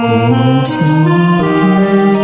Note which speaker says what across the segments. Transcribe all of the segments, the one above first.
Speaker 1: 嗯嗯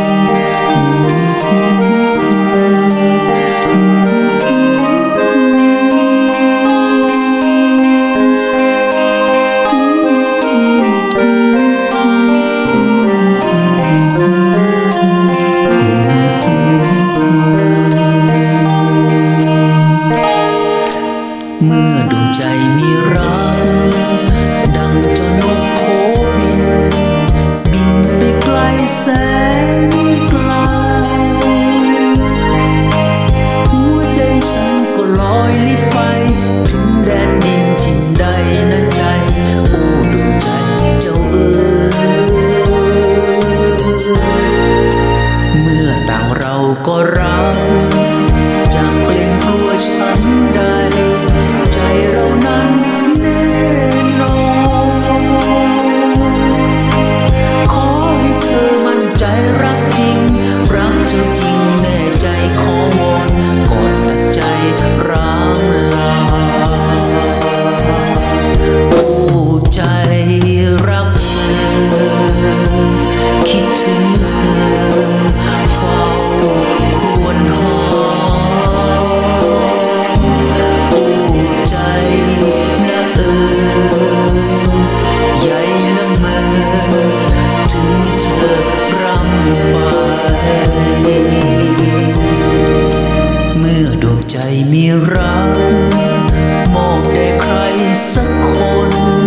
Speaker 1: ไปถึงแดนนี้ ถึงเธอร่ำไปเมื่อดวงใจมีรักมองได้ใครสักคน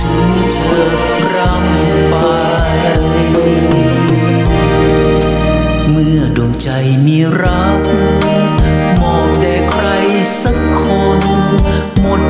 Speaker 1: ถึงเธอร่ำไป เมื่อดวงใจมีรัก มอบแด่ใครสักคน หมด